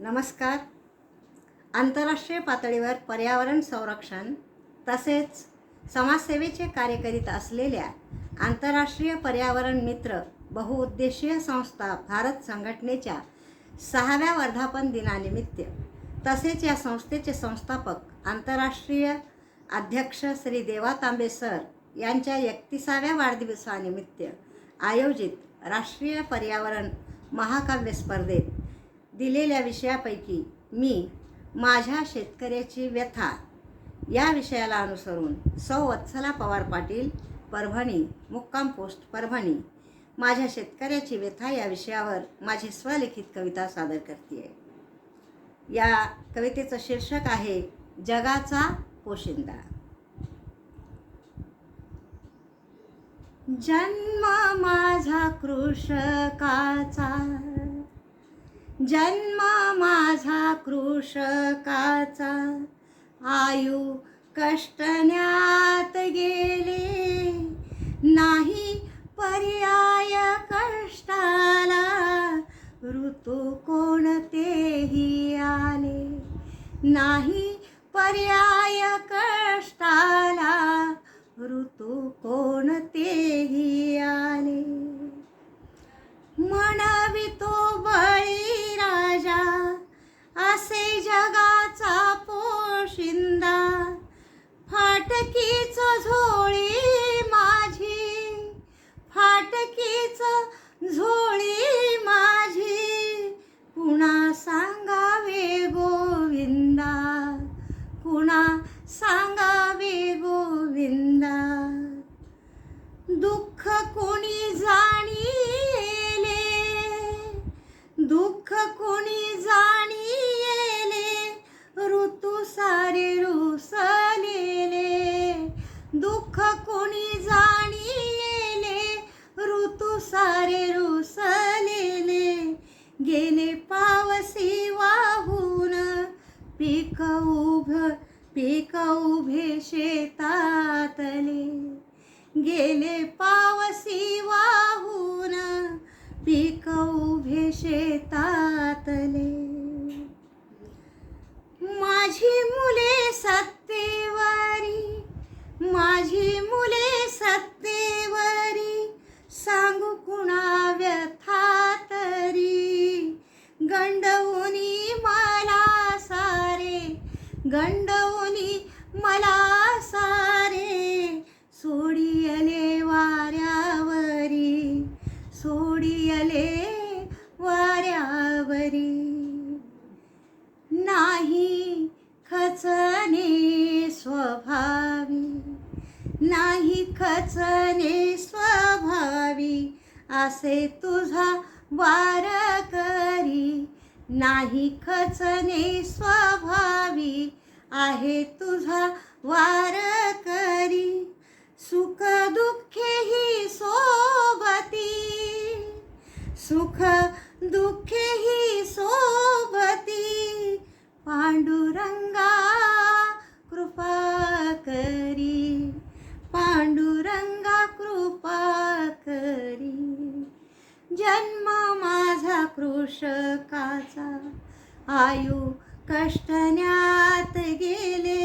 नमस्कार. आंतरराष्ट्रीय पातळीवर पर्यावरण संरक्षण तसेच समाजसेवेचे कार्य करीत असलेल्या आंतरराष्ट्रीय पर्यावरण मित्र बहुउद्देशीय संस्था भारत संघटनेच्या सहाव्या वर्धापन दिनानिमित्त तसेच या संस्थेचे संस्थापक आंतरराष्ट्रीय अध्यक्ष श्री देवा तांबे सर यांच्या एकतीसाव्या वाढदिवसानिमित्त आयोजित राष्ट्रीय पर्यावरण महाकाव्य स्पर्धेत दिलेल्या विषयापैकी मी माझ्या शेतकऱ्याची व्यथा या विषयाला अनुसरून सौ वत्सला पवार पाटील परभणी मुक्काम पोस्ट परभणी माझ्या शेतकऱ्याची व्यथा या विषयावर माझी स्वलिखित कविता सादर करते या कवितेचं शीर्षक आहे जगाचा पोशिंदा. जन्म माझा कृषकाचा. जन्म माझा कृषकाचा. आयु कष्टण्यात गेले. नाही पर्याय कष्टाला. ऋतू कोणतेही आले. नाही पर्याय कष्टाला. ऋतू कोणतेही आले. म्हणवितो फाटकीच झोळी माझी फाटकीच झोळी माझी. पुन्हा सांगावे गोविंदा पुन्हा सांगावे गोविंदा. दुःख कोणी जाणीले दुःख कोणी जाणीले दुःख कोणी जाणीले ऋतू सारे रुसलेले. गेले पावसी वाहून पीक उभ पीक उभे शेतातले. गेले पावसी वाहून पीक उभे शेतात गंडवली मला सारे. सोडियले वाऱ्यावरी सोडियले वाऱ्यावरी. नाही खचने स्वभावी नाही खचने स्वभावी असे तुझा वार करी. नाही खचने स्वभावी आहे तुझा वार करी. सुख दुःखे ही सोबती. सुख दुःखे ही सोबती. पांडुरंगा कृपा करी. पांडुरंगा कृपा करी. जन्म माझा कृषकाचा. आयु कष्टण्यात गेले